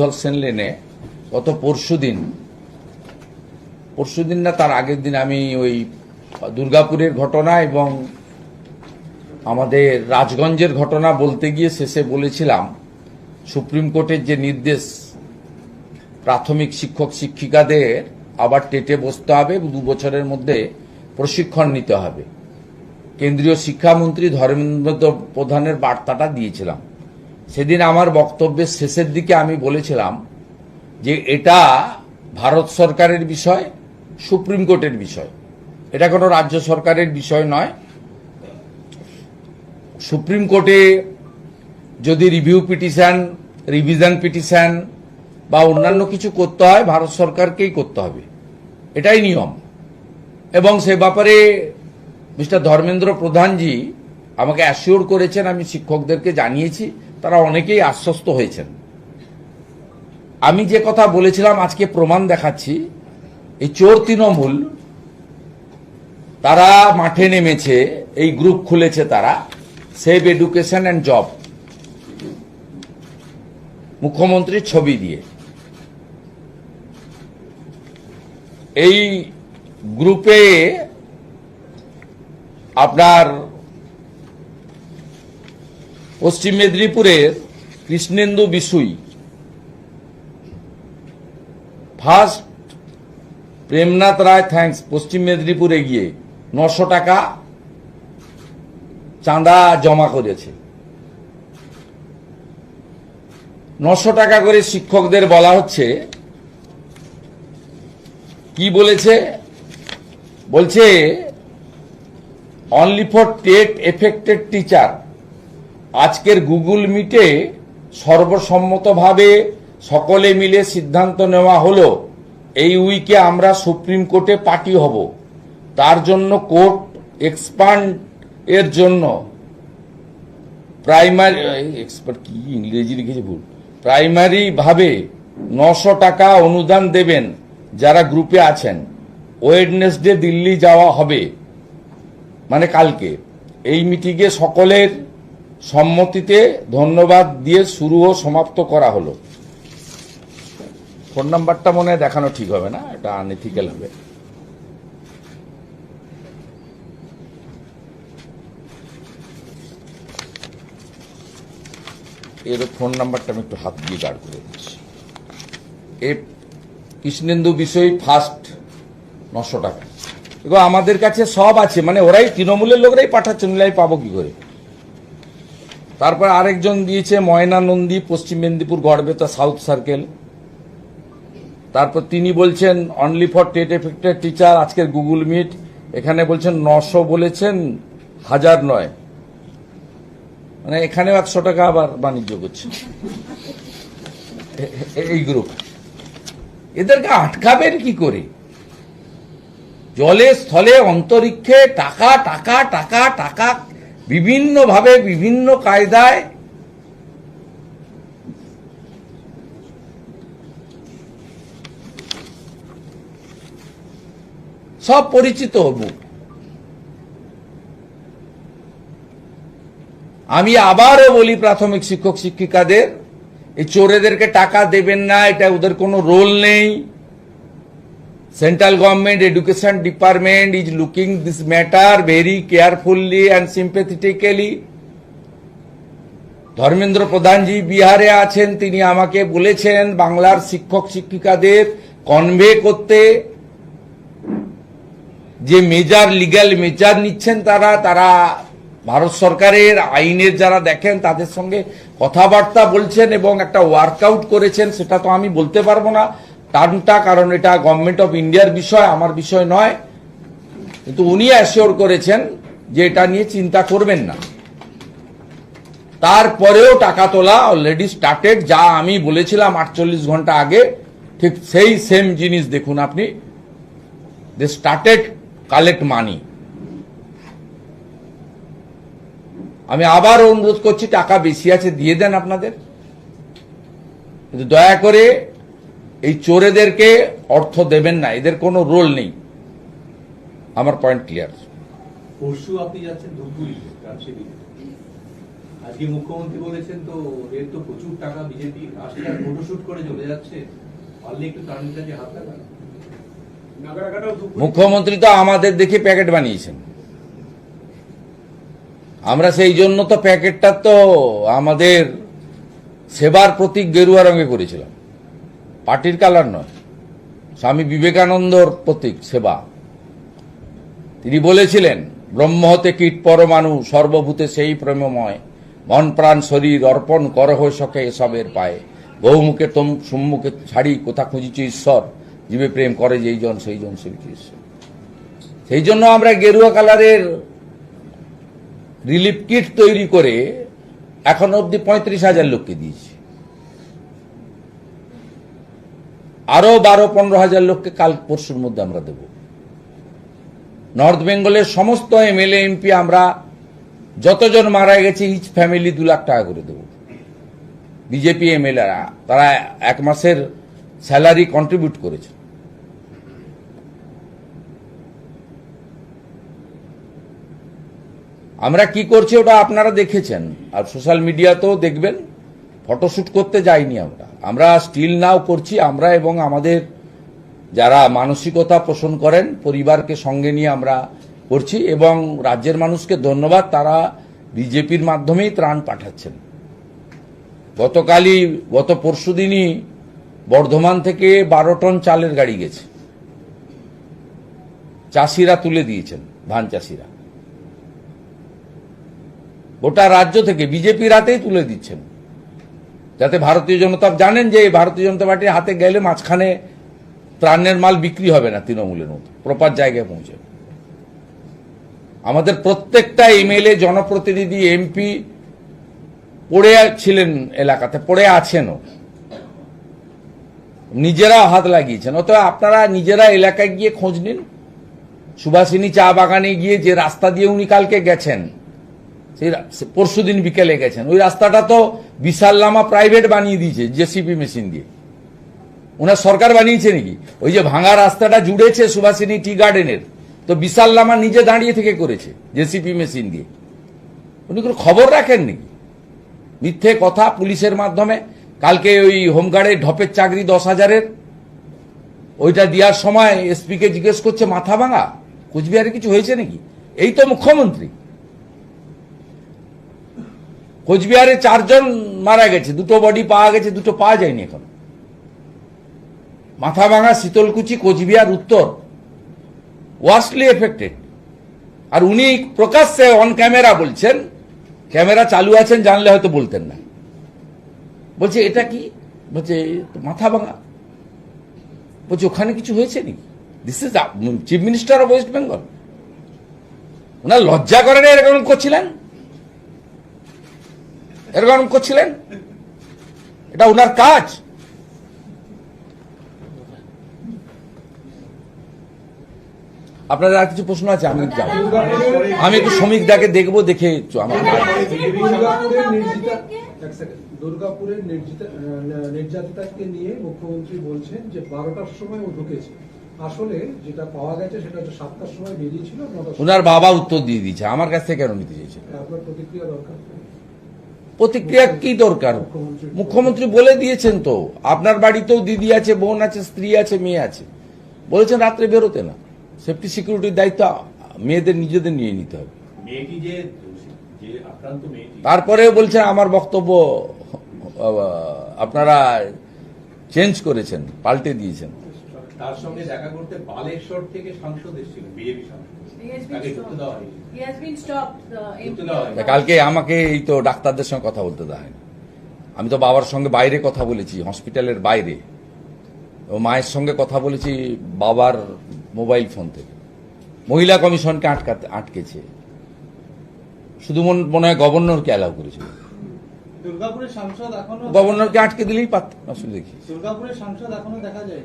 ধলসেন লেনে গত পরশু দিন। পরশু দিন না, তার আগের দিন আমি ওই দুর্গাপুরের ঘটনা এবং আমাদের রাজগঞ্জের ঘটনা বলতে গিয়ে শেষে বলেছিলাম, সুপ্রিম কোর্টের যে নির্দেশ, প্রাথমিক শিক্ষক শিক্ষিকাদের আবার টেটে বসতে হবে দু বছরের মধ্যে প্রশিক্ষণ নিতে হবে। কেন্দ্রীয় শিক্ষামন্ত্রী ধর্মেন্দ্র প্রধানের বার্তাটা দিয়েছিলাম। সেদিন আমার বক্তব্যের শেষের দিকে আমি বলেছিলাম যে এটা ভারত সরকারের বিষয়, সুপ্রিম কোর্টের বিষয়। এটা কোনো রাজ্য সরকারের বিষয় নয়। সুপ্রিম কোর্টে যদি রিভিউ পিটিশন, রিভিশন পিটিশন বা অন্যান্য কিছু করতে হয়, ভারত সরকারকেই করতে হবে। এটাই নিয়ম। এবং সে ব্যাপারে মিস্টার ধর্মেন্দ্র প্রধানজি আমাকে অ্যাসিওর করেছেন, আমি শিক্ষকদেরকে জানিয়েছি। তারা অনেকেই আশ্বস্ত হয়েছেন। আমি যে কথা বলেছিলাম, আজকে প্রমাণ দেখাচ্ছি। এই চোর তৃণমূল, তারা মাঠে নেমেছে, এই গ্রুপ খুলেছে তারা, সেভ এডুকেশন অ্যান্ড জব। মুখ্যমন্ত্রীর ছবি দিয়ে। এই গ্রুপে আপনার পশ্চিম মেদিনীপুরের কৃষ্ণেন্দু বিশুই। ফার্স্ট প্রেমনাথ রায় থ্যাঙ্কস পশ্চিম মেদিনীপুরে গিয়ে নশো টাকা চাঁদা জমা করেছে। নশো টাকা করে শিক্ষকদের বলা হচ্ছে, কি বলেছে? বলছে only for TET affected teacher. আজকের গুগল মিটে সর্বসম্মতভাবে সকলে মিলে সিদ্ধান্ত নেওয়া হলো, এই উইকে আমরা সুপ্রিম কোর্টে পার্টি হব। তার জন্য কোর্ট এক্সপান্ড এর জন্য প্রাইমারি এক্সপার্ট কি? ইংরেজি লিখেছে ভুল। প্রাইমারি ভাবে নশো টাকা অনুদান দেবেন যারা গ্রুপে আছেন। ওয়েডনেসডে দিল্লি যাওয়া হবে। মানে কালকে। এই মিটিংয়ে সকলের সম্মতিতে ধন্যবাদ দিয়ে শুরু ও সমাপ্ত করা হলো। ফোন নাম্বারটা মনে দেখানো ঠিক হবে না, এটা আনএথিক্যাল হবে। এর ফোন নাম্বারটা আমি একটু হাত দিয়ে গার্ড করে দিচ্ছি। এ কৃষ্ণেন্দু বিষয় ফার্স্ট নশো টাকা। এগুলো আমাদের কাছে সব আছে মানে ওরাই, তৃণমূলের লোকরাই পাঠাচ্ছে নইলে পাবো কি করে? তারপর আরেকজন দিয়েছে ময়না নন্দী, পশ্চিম মেদিনীপুর গড়বেতা, সাউথ সার্কেল। তারপর তিনি বলছেন only for TET affected teacher আজকের গুগল মিট এখানে বলছেন, নশো বলেছেন, হাজার নয়। মানে এখানেও একশো টাকা আবার বাণিজ্য করছে। এই গ্রুপ এদেরকে আটকাবেন কি করে? জলে, স্থলে, অন্তরিক্ষে টাকা টাকা টাকা টাকা বিভিন্নভাবে, বিভিন্ন কায়দায় সব পরিচিত হব। আমি আবারও বলি প্রাথমিক শিক্ষক শিক্ষিকাদের, এই চোরেদেরকে টাকা দেবেন না, এটা ওদের কোনো রোল নেই। Central government education department is looking this matter very carefully and sympathetically Dharmendra Pradhanji বিহারে আছেন, তিনি আমাকে বলেছেন বাংলার শিক্ষক শিক্ষিকাদের কনভে করতে যে মেজার লিগ্যাল মেজার নিচ্ছেন তারা তারা ভারত সরকারের আইনের যারা দেখেন তাদের সঙ্গে কথাবার্তা বলছেন এবং একটা ওয়ার্কআউট করেছেন, সেটা তো আমি বলতে পারব না। টার্মটা কারণ এটা গভর্নমেন্ট অফ ইন্ডিয়ার বিষয়, আমার বিষয় নয়। কিন্তু উনি অ্যাসিওর করেছেন যে এটা নিয়ে চিন্তা করবেন না। তারপরেও টাকা তোলা অলরেডি স্টার্টেড যা আমি বলেছিলাম আটচল্লিশ ঘণ্টা আগে, ঠিক সেই সেম জিনিস দেখুন আপনি। দে স্টার্টেড কালেক্ট মানি আমি আবার অনুরোধ করছি, টাকা বেশি আছে, দিয়ে দেন আপনাদের। কিন্তু দয়া করে এই চোরেদেরকে অর্থ দেবেন না এদের কোনো রোল নেই। আমার পয়েন্ট ক্লিয়ার পরশু আপনি যাচ্ছেন আজকে মুখ্যমন্ত্রী বলেছেন তো এর তো প্রচুর টাকা বিজেপি আসছে ফটোশুট করে চলে যাচ্ছে। পারলে একটু তার হাত লাগান। মুখ্যমন্ত্রী তো আমাদের দেখে প্যাকেট বানিয়েছেন। আমরা সেই জন্য তো প্যাকেটটা তো আমাদের সেবার প্রতীক গেরুয়া রঙে করেছিলাম। পার্টির কালার নয়। স্বামী বিবেকানন্দর প্রতীক, সেবা। তিনি বলেছিলেন ব্রহ্ম হতে কীট পরমাণু, সর্বভূতে সেই প্রেমময়। মন, প্রাণ, শরীর অর্পণ করহ সখে এসবের পায়ে। বহুমুখে তোম, সম্মুখে ছাড়ি, কোথা খুঁজিছে ঈশ্বর? জীবে প্রেম করে যেই জন, সেই জন সেবিছে ঈশ্বর। সেই জন্য আমরা গেরুয়া কালারের রিলিফ কিট তৈরি করে এখন অবধি পঁয়ত্রিশ হাজার লোককে দিয়েছি। আরও বারো, পনেরো হাজার লোককে কাল পরশুর মধ্যে আমরা দেব। নর্থ বেঙ্গলের সমস্ত এমএলএ, এমপি আমরা যতজন মারা গেছে ইচ ফ্যামিলি দু লাখ টাকা করে দেব। বিজেপি এমএলএরা তারা এক মাসের স্যালারি কন্ট্রিবিউট করেছে। আমরা কি করছি ওটা আপনারা দেখেছেন, আর সোশ্যাল মিডিয়াতেও দেখবেন ফটোশুট করতে যাইনি আমরা। আমরা স্টিল নাও করছি, আমরা এবং আমাদের যারা মানসিকতা পোষণ করেন, পরিবারকে সঙ্গে নিয়ে আমরা করছি এবং রাজ্যের মানুষকে ধন্যবাদ, তারা বিজেপির মাধ্যমেই ত্রাণ পাঠাচ্ছেন। গতকালই, গত পরশুদিনই বর্ধমান থেকে বারো টন চালের গাড়ি গেছে। চাষিরা তুলে দিয়েছেন, ধান চাষিরা। গোটা রাজ্য থেকে, বিজেপি রাতেই তুলে দিচ্ছেন। যাতে ভারতীয় জনতা জানেন যে ভারতীয় জনতা পার্টির হাতে গেলে মাঝখানে প্রাণের মাল বিক্রি হবে না তৃণমূলের মতো প্রপার জায়গায় পৌঁছে আমাদের প্রত্যেকটা এমএলএ জনপ্রতিনিধি এমপি পড়ে ছিলেন এলাকাতে, পড়ে আছেনও। নিজেরা হাত লাগিয়েছেন। অতএব আপনারা নিজেরা এলাকায় গিয়ে খোঁজ নিন। সুভাষিনী চা বাগানে গিয়ে যে রাস্তা দিয়ে উনি কালকে গেছেন সেই পরশু দিন বিকেলে গেছেন। ওই রাস্তাটা তো বিশাল লামা প্রাইভেট বানিয়ে দিয়েছে জেসিপি মেশিন দিয়ে। ওনার সরকার বানিয়েছে নাকি? ওই যে ভাঙা রাস্তাটা জুড়েছে সুভাষিনী টি গার্ডেনের, তো বিশাল লামা নিজে দাঁড়িয়ে থেকে করেছে জেসিপি মেশিন দিয়ে। উনি কোনো খবর রাখেন নাকি? মিথ্যে কথা পুলিশের মাধ্যমে। কালকে ওই হোমগার্ডের ঢপের চাকরি দশ হাজারের। ওইটা দেওয়ার সময় এসপিকে জিজ্ঞেস করছে, মাথা ভাঙা? কোচবিহারে কিছু হয়েছে নাকি? এই তো মুখ্যমন্ত্রী। কোচবিহারে চারজন মারা গেছে, দুটো বডি পাওয়া গেছে, দুটো পাওয়া যায়নি এখন। মাথা ভাঙা শীতলকুচি, কোচবিহার, উত্তর। ওয়ার্সলি এফেক্টেড আর উনি প্রকাশ্যে অন ক্যামেরা বলছেন ক্যামেরা চালু আছেন, জানলে হয়তো বলতেন না। বলছে, এটা কি? বলছে মাথা ভাঙা বলছে, ওখানে কিছু হয়েছে নাকি? This is chief minister of West Bengal ওনার লজ্জা করে না এরকম করছিলেন? এরকম করছিলেন? এটা ওনার কাজ। আপনাদের আর কিছু প্রশ্ন আছে? আমি যাব আমি একটু শ্রমিক দাকে দেখব দেখে আমার দুর্গাপুরের নির্যাতিতাকে নিয়ে মুখ্যমন্ত্রী বলছেন যে বারোটার সময় ও ঢুকেছে। আসলে যেটা পাওয়া গেছে সেটা হচ্ছে সাতটার সময় বেরিয়েছিল ওনার বাবা উত্তর দিয়ে দিয়েছে। আমার কাছ থেকে কেন নিতে চাইছে? আপনার প্রতিক্রিয়া দরকার? প্রতিক্রিয়া কি দরকার? মুখ্যমন্ত্রী বলে দিয়েছেন তো আপনার বাড়িতেও দিদি আছে বোন আছে স্ত্রী আছে মেয়ে আছে। বলেছেন রাত্রে বেরোতে না। সেফটি সিকিউরিটির দায়িত্ব মেয়েদের নিজেদের নিয়ে নিতে হবে। তারপরেও বলছেন আমার বক্তব্য আপনারা চেঞ্জ করেছেন পাল্টে দিয়েছেন। তার সঙ্গে দেখা করতে বালেশ্বর থেকে সাংসদ এসেছিল বিজেপি সাংসদ। তা কালকে আমাকে এই তো ডাক্তারদের সঙ্গে কথা বলতে দেয়। আমি তো বাবার সঙ্গে বাইরে কথা বলেছি হসপিটালের বাইরে। ও মায়ের সঙ্গে কথা বলেছি বাবার মোবাইল ফোন থেকে। মহিলা কমিশনকে আটকাতে আটকেছে। শুধু মন- মনে হয় গভর্নরকে অ্যালাউ করেছিল। দুর্গাপুরের সাংসদ এখনও গভর্নরকে আটকে দিলেই পারতাম আসলে দেখি। দুর্গাপুরের সাংসদ এখনও দেখা যায়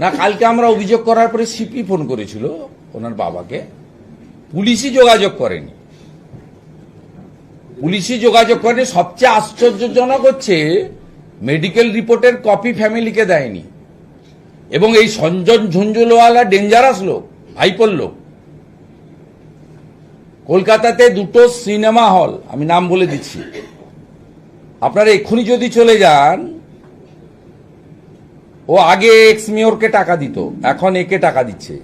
না, কালকে আমরা অভিযোগ করার পরে সিপি ফোন করেছিল, ওনার বাবাকে। পুলিশই যোগাযোগ করেনি। পুলিশই যোগাযোগ করেনি। সবচেয়ে আশ্চর্যজনক হচ্ছে মেডিকেল রিপোর্টের কপি ফ্যামিলিকে দেয়নি। এবং এই সঞ্জন ঝুঞ্ঝুলওয়ালা ডেঞ্জারাস লোক ভাইপোর লোক। কলকাতাতে দুটো সিনেমা হল আমি নাম বলে দিচ্ছি। আপনারা এক্ষুনি যদি চলে যান ও আগে এক্স মেয়রকে টাকা দিত, এখন একে টাকা দিচ্ছে।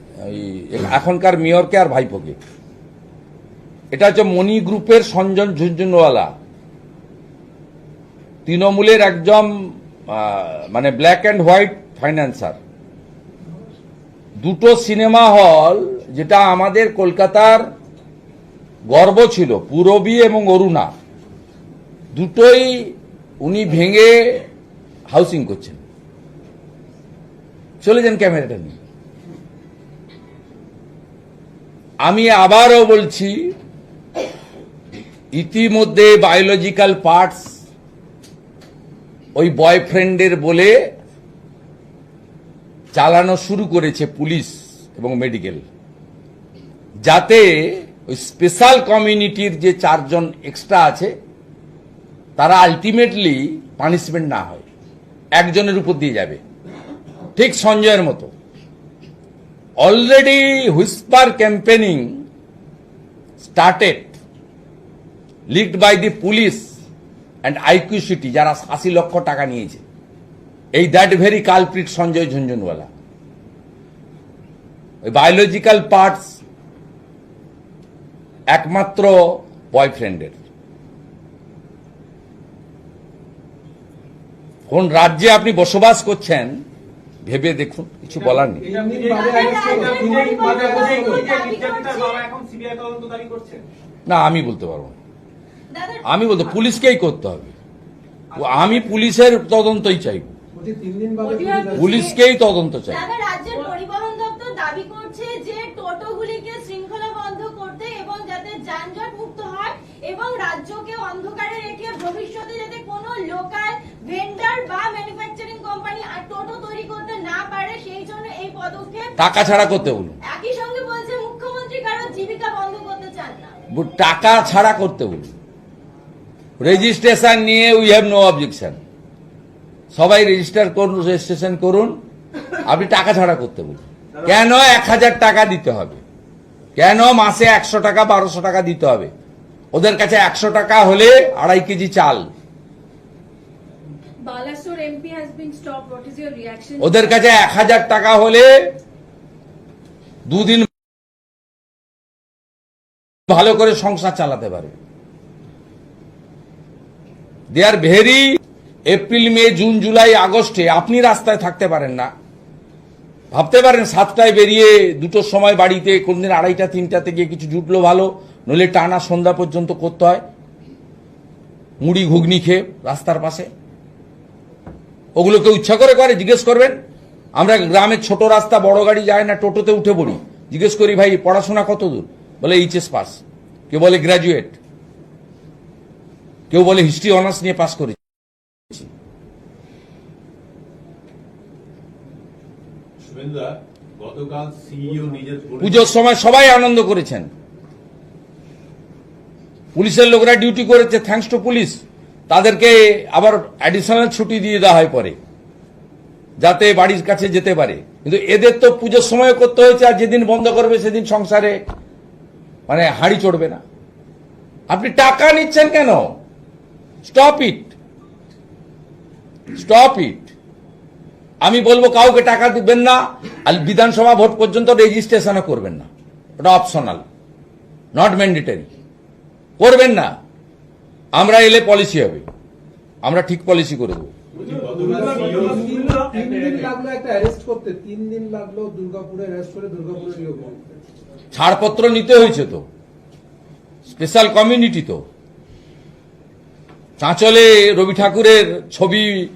এখনকার মেয়রকে আর ভাইপোকে। এটা হচ্ছে মণি গ্রুপের সঞ্জন ঝুনঝুনওয়ালা। তৃণমূলের একজন মানে ব্ল্যাক অ্যান্ড হোয়াইট ফাইন্যান্সার দুটো সিনেমা হল যেটা আমাদের কলকাতার গর্ব ছিল, পূরবী এবং অরুণা। দুটোই উনি ভেঙে হাউসিং করছেন। চলে যান ক্যামেরাটা নিয়ে। আমি আবারও বলছি, ইতিমধ্যে বায়োলজিক্যাল পার্টস ওই বয়ফ্রেন্ডের বলে চালানো শুরু করেছে পুলিশ এবং মেডিকেল যাতে ওই স্পেশাল কমিউনিটির যে চারজন এক্সট্রা আছে, তারা আলটিমেটলি পানিশমেন্ট না হয়, একজনের উপর দিয়ে যাবে। ঠিক সঞ্জয়ের মতো। Already whisper campaigning started lead by the police and IQ City যারা আশি লক্ষ টাকা নিয়েছে। এই that very culprit Sanjay Jhunjhunwala. ওই বায়োলজিক্যাল পার্টস একমাত্র বয়ফ্রেন্ডের কোন রাজ্যে আপনি বসবাস করছেন ভেবে দেখুন কিছু বলার নেই। না আমি বলতে পারব না। আমি বলতে পুলিশকেই করতে হবে। আমি পুলিশের তদন্তই চাইব। পুলিশকেই তদন্ত চাই দাদা রাজ্যের পরিবহন দপ্তর দাবি করছে যে টোটোগুলিকে শৃঙ্খলা বন্ধ করতে এবং যাতে যানজট মুক্ত হয় এবং রাজ্যকে অন্ধকারে রেখে ভবিষ্যতে যাতে কোনো লোকাল ভেন্ডার বা ম্যানুফ্যাকচারিং কোম্পানি আর টোটো তৈরি করতে না পারে সেই জন্য এই পদক্ষেপ টাকা ছাড়া করতে বলুন। একই সঙ্গে বলছে মুখ্যমন্ত্রী কারও জীবিকা বন্ধ করতে চান না। টাকা ছাড়া করতে বলুন। রেজিস্ট্রেশন নিয়ে উই হ্যাভ নো অবজেকশন সবাই রেজিস্টার করুন রেজিস্ট্রেশন করুন। আপনি টাকা ছাড়া করতে বলুন। কেন এক হাজার টাকা দিতে হবে? কেন মাসে একশো টাকা বারোশো টাকা দিতে হবে? ওদের কাছে একশো টাকা হলে আড়াই কেজি চাল? ওদের কাছে এক হাজার টাকা হলে দুদিন ভালো করে সংসার চালাতে পারবে they are very April May June July আগস্টে আপনি রাস্তায় থাকতে পারেন না। ভাবতে পারেন সাতটায় বেরিয়ে দুটোর সময় বাড়িতে কোনদিন আড়াইটা তিনটাতে গিয়ে কিছু জুটলো ভালো। নইলে টানা সন্ধ্যা পর্যন্ত করতে হয়। মুড়ি ঘুগনি খেয়ে রাস্তার পাশে। ওগুলো কেউ ইচ্ছা করে করে জিজ্ঞেস করবেন। আমরা গ্রামের ছোট রাস্তা বড় গাড়ি যায় না টোটোতে উঠে পড়ি। জিজ্ঞেস করি ভাই পড়াশোনা কত দূর? বলে এইচএস পাস। কেউ বলে গ্র্যাজুয়েট কেউ বলে হিস্ট্রি অনার্স নিয়ে পাস করেছি। বলে- পুজোর সময় সবাই আনন্দ করেছেন। পুলিশের লোকরা ডিউটি করেছে থ্যাঙ্কস টু পুলিশ তাদেরকে আবার অ্যাডিশনাল ছুটি দিয়ে দেওয়া হয় পরে, যাতে বাড়ির কাছে যেতে পারে। কিন্তু এদের তো পুজোর সময় করতে হয়েছে, আর যেদিন বন্ধ করবে সেদিন সংসারে মানে হাড়ি চড়বে না। আপনি টাকা নিচ্ছেন কেন? স্টপ ইট স্টপ ইট আমি বলব, কাউকে টাকা দিবেন না, আর বিধানসভা ভোট পর্যন্ত রেজিস্ট্রেশনও করবেন না। ওটা অপশনাল নট ম্যান্ডেটারি করবেন না। আমরা এলে পলিসি হবে। আমরা ঠিক পলিসি করে দেবো। ছাড়পত্র নিতে হয়েছে তো। স্পেশাল কমিউনিটি তো। চাঁচলে রবি ঠাকুরের ছবি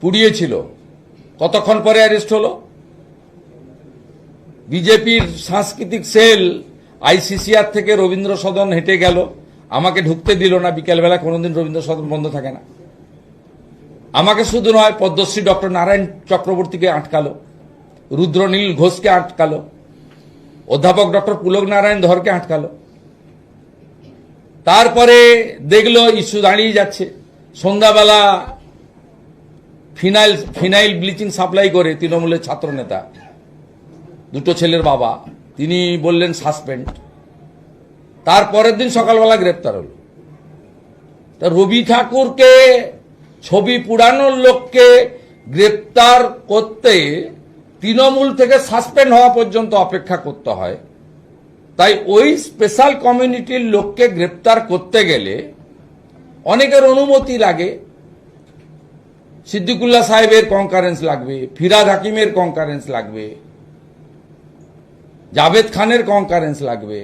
পুড়িয়েছিল। কতক্ষণ পরে অ্যারেস্ট হলো? বিজেপির সাংস্কৃতিক সেল আইসিসিআর থেকে রবীন্দ্র সদন হেঁটে গেল। আমাকে ঢুকতে দিল না বিকেলবেলা, কোনোদিন রবীন্দ্র সদন বন্ধ থাকে না। আমাকে শুধু নয়, পদ্মশ্রী ডক্টর নারায়ণ চক্রবর্তীকে আটকালো, রুদ্রনীল ঘোষকে আটকালো, অধ্যাপক ডক্টর পুলক নারায়ণ ধরকে আটকালো। তারপরে দেখল ইস্যু দাঁড়িয়ে যাচ্ছে। সন্ধ্যাবেলা ফিনাইল ফিনাইল ব্লিচিং সাপ্লাই করে তৃণমূলের ছাত্র নেতা দুটো ছেলের বাবা, তিনি বললেন সাসপেন্ড। তারপরের দিন সকালবেলা গ্রেপ্তার হলো। তা রবি ঠাকুরকে, ছবি পুরানোর লোককে গ্রেপ্তার করতে তৃণমূল থেকে সাসপেন্ড হওয়া পর্যন্ত অপেক্ষা করতে হয়। তাই ওই স্পেশাল কমিউনিটির লোককে গ্রেপ্তার করতে গেলে অনেকের অনুমতি লাগে। সিদ্দিকুল্লাহ সাহেবের কনকারেন্স লাগবে, ফিরাদ হাকিমের কনকারেন্স লাগবে, জাভেদ খানের কনকারেন্স লাগবে।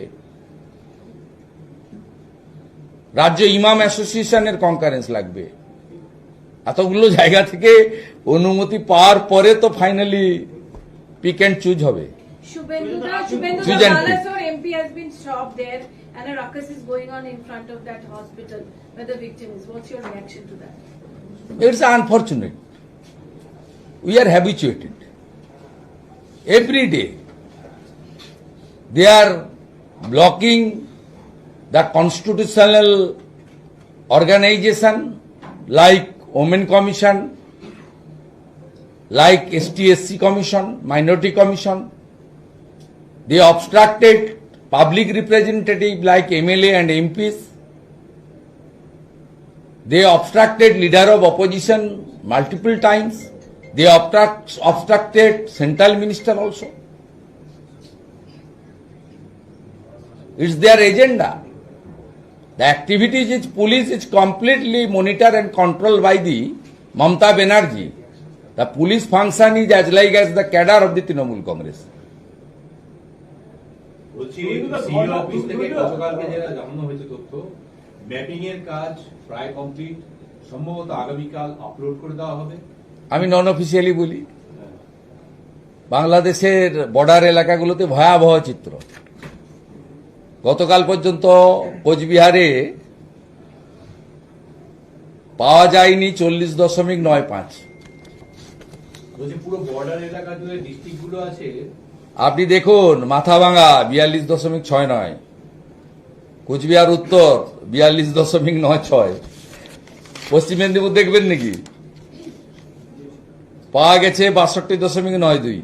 রাজ্য ইমাম অ্যাসোসিয়েশনের কনকারেন্স লাগবে। এতগুলো জায়গা থেকে অনুমতি পাওয়ার পরে তো ফাইনালি পিক অ্যান্ড চুজ হবে। Everyday they blocking the constitutional organization like Women Commission, like STSC Commission, Minority Commission. They obstructed public representative like MLA and MPs. They obstructed leader of opposition multiple times. They obstruct, obstructed central minister also. It's their agenda. The activities is police is completely monitored and controlled by the Mamta Banerjee. The police function is as like as the cadre of the Trinamool Congress. বলছি কিন্তু তার CEO ঘটনা- office থেকে গতকালকে যেটা জানানো হয়েছে তথ্য ম্যাপিং এর কাজ প্রায় কমপ্লিট সম্ভবত আগামীকাল আপলোড করে দেওয়া হবে আমি নন অফিসিয়ালি বলি বাংলাদেশের বর্ডার এলাকাগুলোতে ভয়াবহ চিত্র গতকাল পর্যন্ত কোচবিহারে পাওয়া যায়নি চল্লিশ দশমিক নয় পাঁচ। আপনি দেখুন মাথাভাঙা বিয়াল্লিশ দশমিক ছয় নয়। কোচবিহার উত্তর বিয়াল্লিশ দশমিক নয় ছয়। পশ্চিম মেদিনীপুর দেখবেন নাকি? পাওয়া গেছে বাষট্টি দশমিক নয় দুই।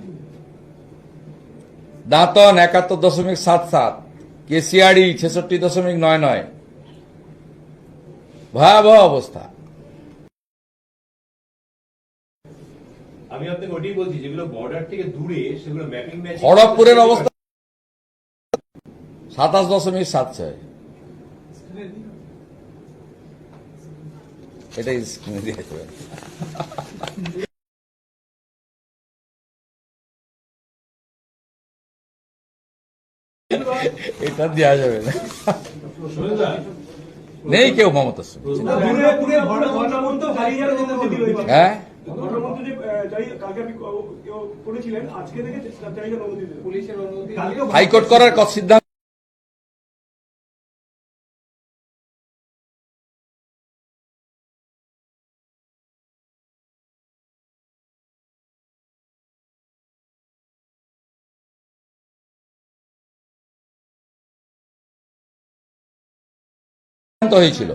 দাঁতন একাত্তর দশমিক সাত সাত। কেশিয়াড়ি ছেষট্টি দশমিক নয় নয়। ভয়াবহ অবস্থা। আমি আপনাকে ওটাই বলছি যেগুলো বর্ডার থেকে দূরে সেগুলো ম্যাপিং খড়গপুরের অবস্থা সাতাশ দশমিক সাত ছয়। এটাই স্ক্রিনে দিয়েছে এটা দেওয়া যাবে না। নেই কেউ মমতা হ্যাঁ? হাইকোর্ট করার হারিয়ে হয়েছিল।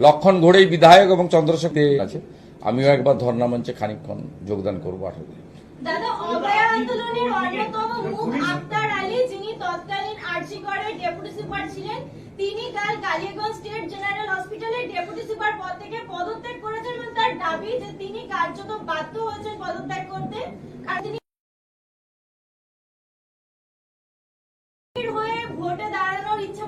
লক্ষণ ঘোড়েই বিধায়ক এবং চন্দ্রশেখর আছে। আমিও একবার ধর্ণা মঞ্চে খানিকক্ষণ যোগদান করব থেকে পদত্যাগ করেছেন এবং তার দাবি যে তিনি বাধ্য হয়েছেন পদত্যাগ করতে। হয়ে ভোটে দাঁড়ানোর ইচ্ছা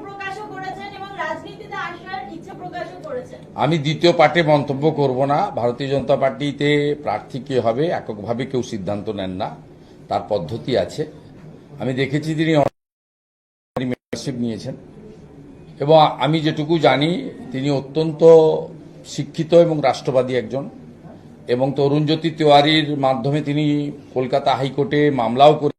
আমি দ্বিতীয় পার্টে মন্তব্য করব না। ভারতীয় জনতা পার্টিতে প্রার্থী কে হবে, এককভাবে কেউ সিদ্ধান্ত নেন না। তার পদ্ধতি আছে। আমি দেখেছি তিনি মেম্বারশিপ নিয়েছেন। এবং আমি যেটুকু জানি, তিনি অত্যন্ত শিক্ষিত এবং রাষ্ট্রবাদী একজন। এবং তরুণজ্যোতি তিওয়ারির মাধ্যমে তিনি কলকাতা হাইকোর্টে মামলাও করে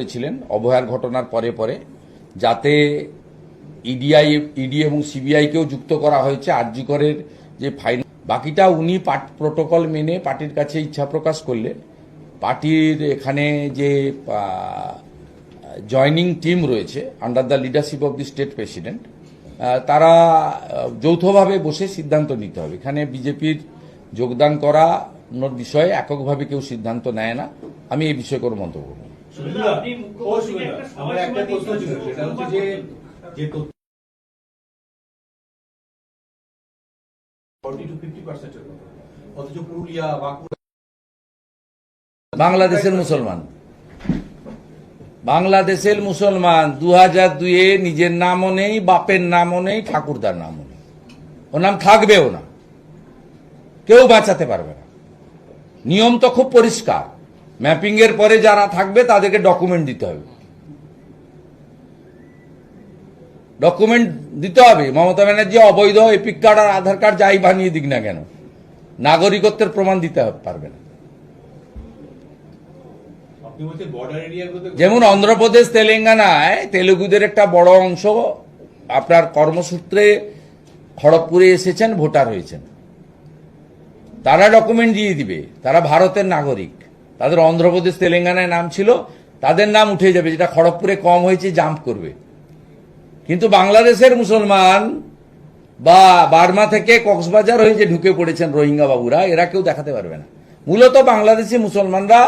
করেছিলেন অভয়ার ঘটনার পরে পরে, যাতে ইডিআই ইডি এবং সিবিআইকেও যুক্ত করা হয়েছে, আরজিকরের যে ফাইল বাকিটা উনি পার্ট প্রোটোকল মেনে পার্টির কাছে ইচ্ছা প্রকাশ করলে পার্টির এখানে যে জয়নিং টিম রয়েছে under the leadership of the state president তারা যৌথভাবে বসে সিদ্ধান্ত নিতে হবে। এখানে বিজেপির যোগদান করা বিষয়ে এককভাবে কেউ সিদ্ধান্ত নেয় না। আমি এই বিষয়ে কোনো মন্তব্য করব না। শুভেন্দু দা, ও শুভেন্দু দা, আমার একটা প্রশ্ন ছিল সেটা হচ্ছে যে যে তথ্য ফর্টি টু ফিফটি পার্সেন্টের মতো। অথচ পুরুলিয়া বাঁকুড়া বাংলাদেশের মুসলমান। বাংলাদেশের মুসলমান দু হাজার দুয়ে নিজের নামও নেই বাপের নামও নেই ঠাকুরদার নামও নেই। ও নাম থাকবেও না। কেউ বাঁচাতে পারবে না। নিয়ম তো খুব পরিষ্কার। ম্যাপিং এর পরে যারা থাকবে তাদেরকে ডকুমেন্ট দিতে হবে। ডকুমেন্ট দিতে হবে। মমতা ব্যানার্জি অবৈধ এপিক কার্ড আর আধার কার্ড যাই বানিয়ে দিক না কেন? নাগরিকত্বের প্রমাণ দিতে পারবে না। যেমন অন্ধ্রপ্রদেশ তেলেঙ্গানায় তেলেগুদের একটা বড় অংশ আপনার কর্মসূত্রে খড়গপুরে এসেছেন ভোটার হয়েছেন। তারা ডকুমেন্ট দিয়ে দিবে। তারা ভারতের নাগরিক। তাদের অন্ধ্রপ্রদেশ তেলেঙ্গানায় নাম ছিল তাদের নাম উঠে যাবে যেটা খড়গপুরে কম হয়েছে জাম্প করবে। কিন্তু বাংলাদেশের মুসলমান বা বার্মা থেকে কক্সবাজার হয়ে যে ঢুকে পড়েছেন রোহিঙ্গা বাবুরা এরা কেউ দেখাতে পারবে না। মূলত বাংলাদেশি মুসলমানরা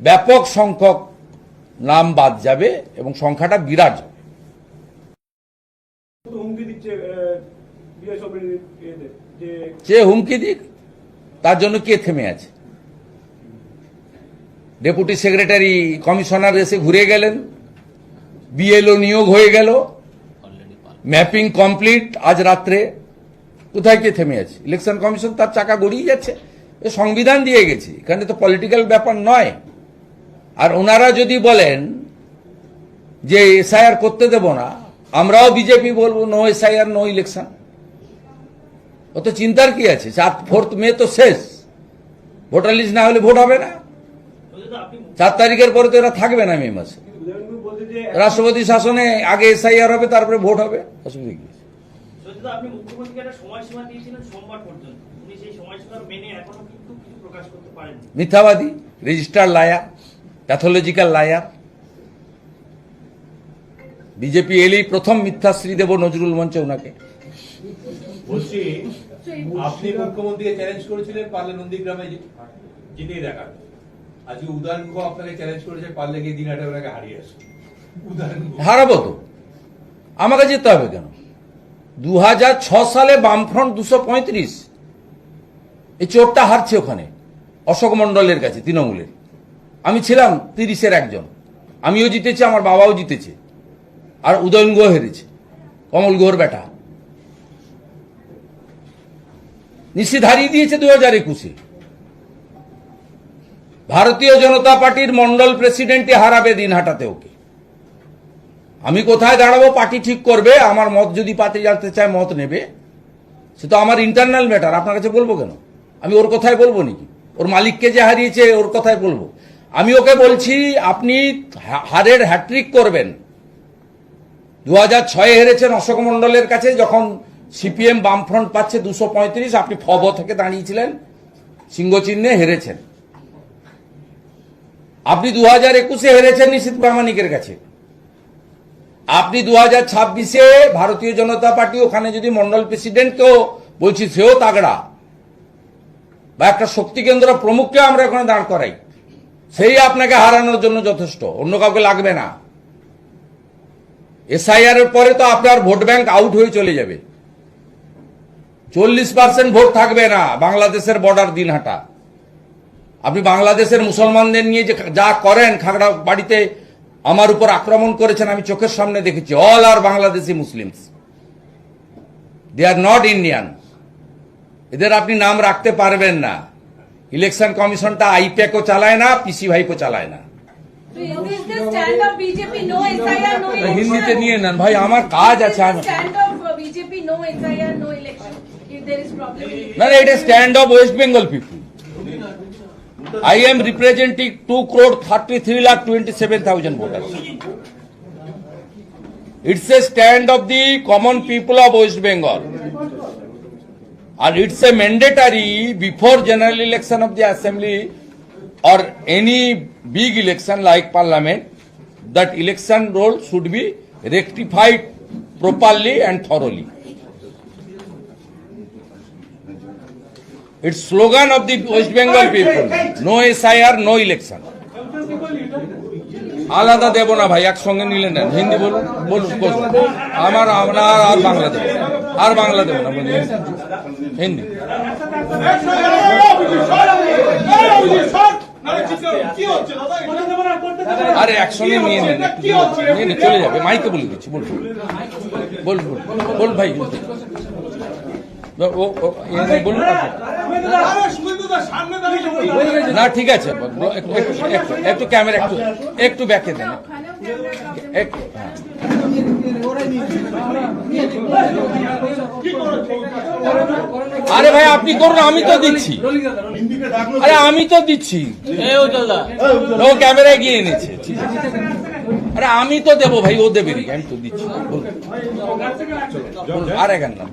ব্যাপক সংখ্যক নাম বাদ যাবে এবং সংখ্যাটা বিরাট হবে তো হুমকি দিচ্ছে বিজয় সবের ইয়েতে যে যে হুমকি দিক তার জন্য কে থেমে আছে? ডেপুটি সেক্রেটারি কমিশনার এসে ঘুরে গেলেন। বিএলও নিয়োগ হয়ে গেল। ম্যাপিং কমপ্লিট আজ রাত্রে। কোথায় কে থেমে আছে? ইলেকশন কমিশন তার চাকা গড়িয়ে যাচ্ছে। এ সংবিধান দিয়ে গেছে। এখানে তো পলিটিক্যাল ব্যাপার নয়। আর ওনারা যদি বলেন যে এসআইআর করতে দেব না, আমরাও বিজেপি বলব নো এসআইআর নো ইলেকশন অত চিন্তার কি আছে? চার ফোর্থ মে তো শেষ। ভোটার লিস্ট না হলে ভোট হবে না। চার তারিখের পরে তো এরা থাকবে না মে মাসে। রাষ্ট্রপতি শাসনে আগে এসআইআর হবে তারপরে ভোট হবে অসুবিধা কি? আছে? সত্যি আপনি মুখ্যমন্ত্রীকে একটা সময়সীমা দিয়েছিলেন সোমবার পর্যন্ত। উনি সেই সময়সীমা মেনে এখনও কিন্তু কিছু প্রকাশ করতে পারেন মিথ্যাবাদী register liar pathological liar BJP এলেই প্রথম মিথ্যাশ্রী দেব নজরুল মঞ্চে ওনাকে। বলছি আপনি মুখ্যমন্ত্রীকে চ্যালেঞ্জ করেছিলেন পারলে নন্দীগ্রামে জিতিয়ে দেখান আজকে আপনাকে চ্যালেঞ্জ করেছে, পারলে গিয়ে দিনহাটে ওনাকে হারিয়ে হারাবো তো। আমাকে যেতে হবে কেন? দু সালে বামফ্রন্ট দুশো পঁয়ত্রিশ। এই চোরটা হারছে ওখানে, অশোক মণ্ডলের কাছে, তৃণমূলের। আমি ছিলাম তিরিশের একজন। আমিও জিতেছি, আমার বাবাও জিতেছে। আর উদয়ন গুহ হেরেছে। কমল গুহর বেটা নিশ্চিত হারিয়ে দিয়েছে দু হাজার একুশে। ভারতীয় জনতা পার্টির মন্ডল প্রেসিডেন্টই হারাবে দিন হাটাতে ওকে। আমি কোথায় দাঁড়াবো, পার্টি ঠিক করবে, আমার মত যদি পার্টি জানতে চায়, মত নেবে। সে তো আমার ইন্টারনাল ম্যাটার আপনার কাছে বলব কেন? আমি ওর কথায় বলব নাকি? ওর মালিককে যে হারিয়েছে, ওর কথায় বলব। আমি ওকে বলছি, আপনি হারের হ্যাট্রিক করবেন। দু হাজার ছয়ে হেরেছেন অশোক মণ্ডলের কাছে, যখন সিপিএম বামফ্রন্ট পাচ্ছে দুশো পঁয়ত্রিশ, আপনি ফব থেকে দাঁড়িয়েছিলেন, সিংহ চিহ্নে হেরেছেন। আপনি দু হাজার একুশে হেরেছেন নিশীত প্রামাণিকের কাছে। আপনি দু হাজার ছাব্বিশে ভারতীয় জনতা পার্টি, ওখানে যদি মন্ডল প্রেসিডেন্টকেও বলছি, সেও তাগড়া। বা একটা শক্তি কেন্দ্র প্রমুখকে আমরা ওখানে দাঁড় করাই। সেই আপনাকে হারানোর জন্য যথেষ্ট, অন্য কাউকে লাগবে না। এসআইআর এর পরে তো আপনার ভোট ব্যাংক আউট হয়ে চলে যাবে। চল্লিশ পার্সেন্ট ভোট থাকবে না, বাংলাদেশের বর্ডার দিনহাটা। আপনি বাংলাদেশের মুসলমানদের নিয়ে যে যা করেন খাগড়া বাড়িতে আমার উপর আক্রমণ করেছেন আমি চোখের সামনে দেখেছি। All are Bangladeshi Muslims they are not Indian এদের আপনি নাম রাখতে পারবেন না। ইলেকশন কমিশনটা আইপ্যাকও চালায় না পিসি ভাইপো চালায় না? হিন্দিতে নিয়ে নেন ভাই আমার কাজ আছে আমি না এটা stand of West Bengal people I am representing 2 crore 33 lakh 27,000 voters. It's a stand of the common people of West Bengal. And it's a mandatory before general election of the assembly or any big election like parliament that election roll should be rectified properly and thoroughly. It's slogan of the West Bengal people. No SIR, no election. আলাদা দেব না ভাই একসঙ্গে নিলে নেন। হিন্দি বলুন বলুন বলুন। আমার আমরা আর- বাংলা দেব না। আর বাংলা দেব না বলুন হিন্দি। আরে একসঙ্গে নিয়ে নেন। নিয়ে নিন চলে যাবে। মাইকে বলে দিচ্ছি বলুন। বলুন বলুন। ভাই ও বলুন। না ঠিক আছে একটু ক্যামেরা একটু একটু ব্যাকে দেন। হ্যাঁ। আরে ভাই আপনি করুন আমি তো দিচ্ছি। আরে আমি তো দিচ্ছি। ও ক্যামেরায় গিয়ে এনেছে ঠিক আছে। আরে আমি তো দেবো ভাই ও দেবে নাকি আমি তো দিচ্ছি বলুন। বলুন, আর এক না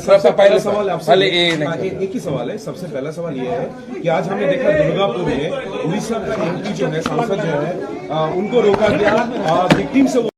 सबसे पहला सवाल आपसे पहले ये नहीं हाँ, एक ही सवाल है सबसे पहला सवाल ये है कि आज हमने देखा दुर्गापुर में उड़ीसा का एमपी जो है सांसद जो है आ, उनको रोका गया विक्टिम से वो